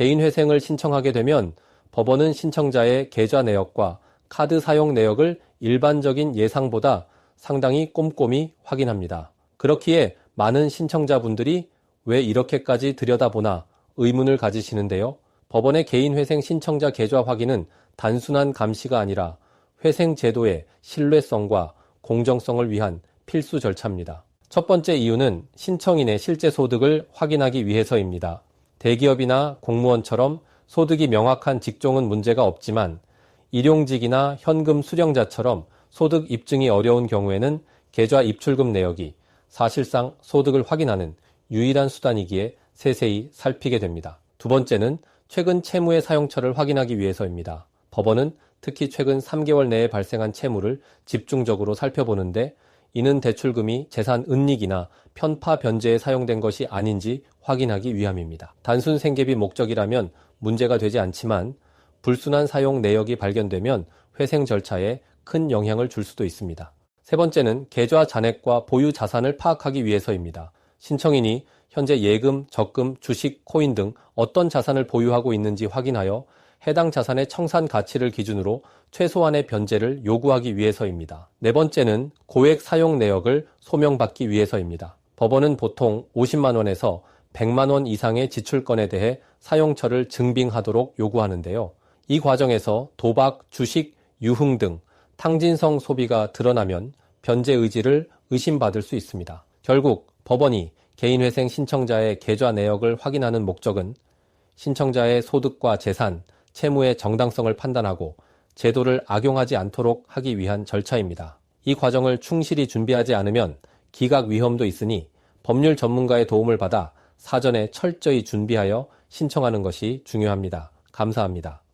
개인회생을 신청하게 되면 법원은 신청자의 계좌 내역과 카드 사용 내역을 일반적인 예상보다 상당히 꼼꼼히 확인합니다. 그렇기에 많은 신청자분들이 왜 이렇게까지 들여다보나 의문을 가지시는데요. 법원의 개인회생 신청자 계좌 확인은 단순한 감시가 아니라 회생 제도의 신뢰성과 공정성을 위한 필수 절차입니다. 첫 번째 이유는 신청인의 실제 소득을 확인하기 위해서입니다. 대기업이나 공무원처럼 소득이 명확한 직종은 문제가 없지만 일용직이나 현금 수령자처럼 소득 입증이 어려운 경우에는 계좌 입출금 내역이 사실상 소득을 확인하는 유일한 수단이기에 세세히 살피게 됩니다. 두 번째는 최근 채무의 사용처를 확인하기 위해서입니다. 법원은 특히 최근 3개월 내에 발생한 채무를 집중적으로 살펴보는데 이는 대출금이 재산 은닉이나 편파 변제에 사용된 것이 아닌지 확인하기 위함입니다. 단순 생계비 목적이라면 문제가 되지 않지만 불순한 사용 내역이 발견되면 회생 절차에 큰 영향을 줄 수도 있습니다. 세 번째는 계좌 잔액과 보유 자산을 파악하기 위해서입니다. 신청인이 현재 예금, 적금, 주식, 코인 등 어떤 자산을 보유하고 있는지 확인하여 해당 자산의 청산 가치를 기준으로 최소한의 변제를 요구하기 위해서입니다. 네 번째는 고액 사용 내역을 소명받기 위해서입니다. 법원은 보통 50만 원에서 100만 원 이상의 지출건에 대해 사용처를 증빙하도록 요구하는데요. 이 과정에서 도박, 주식, 유흥 등 탕진성 소비가 드러나면 변제 의지를 의심받을 수 있습니다. 결국 법원이 개인회생 신청자의 계좌 내역을 확인하는 목적은 신청자의 소득과 재산, 채무의 정당성을 판단하고 제도를 악용하지 않도록 하기 위한 절차입니다. 이 과정을 충실히 준비하지 않으면 기각 위험도 있으니 법률 전문가의 도움을 받아 사전에 철저히 준비하여 신청하는 것이 중요합니다. 감사합니다.